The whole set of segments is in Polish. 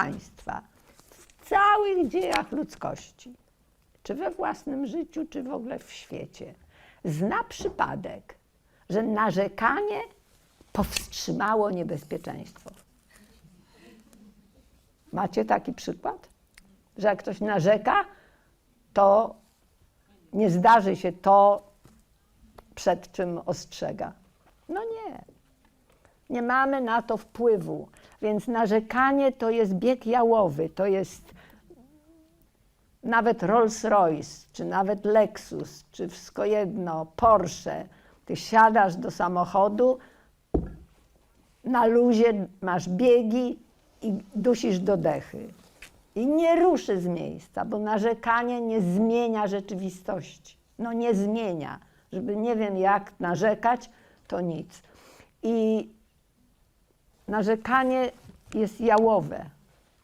Państwa, w całych dziejach ludzkości, czy we własnym życiu, czy w ogóle w świecie, zna przypadek, że narzekanie powstrzymało niebezpieczeństwo? Macie taki przykład? Że jak ktoś narzeka, to nie zdarzy się to, przed czym ostrzega. No nie. Nie mamy na to wpływu. Więc narzekanie to jest bieg jałowy, to jest nawet Rolls-Royce, czy nawet Lexus, czy wszystko jedno, Porsche. Ty siadasz do samochodu, na luzie masz biegi i dusisz do dechy. I nie ruszy z miejsca, bo narzekanie nie zmienia rzeczywistości. No nie zmienia. Żeby nie wiem jak narzekać, to nic. I narzekanie jest jałowe,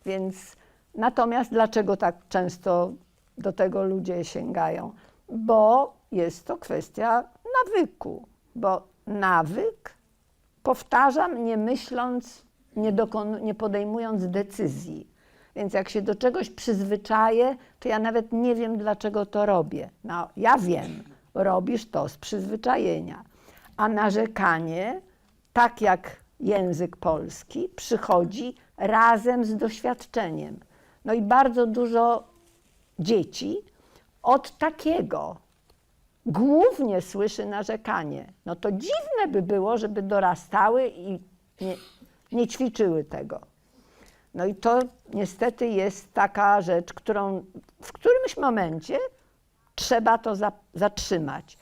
więc natomiast dlaczego tak często do tego ludzie sięgają? Bo jest to kwestia nawyku, bo nawyk powtarzam nie myśląc, nie, nie podejmując decyzji. Więc jak się do czegoś przyzwyczaję, to ja nawet nie wiem, dlaczego to robię. No, ja wiem, robisz to z przyzwyczajenia. A narzekanie, tak jak język polski, przychodzi razem z doświadczeniem. No i bardzo dużo dzieci od takiego głównie słyszy narzekanie. No to dziwne by było, żeby dorastały i nie, nie ćwiczyły tego. No i to niestety jest taka rzecz, którą w którymś momencie trzeba to za, zatrzymać.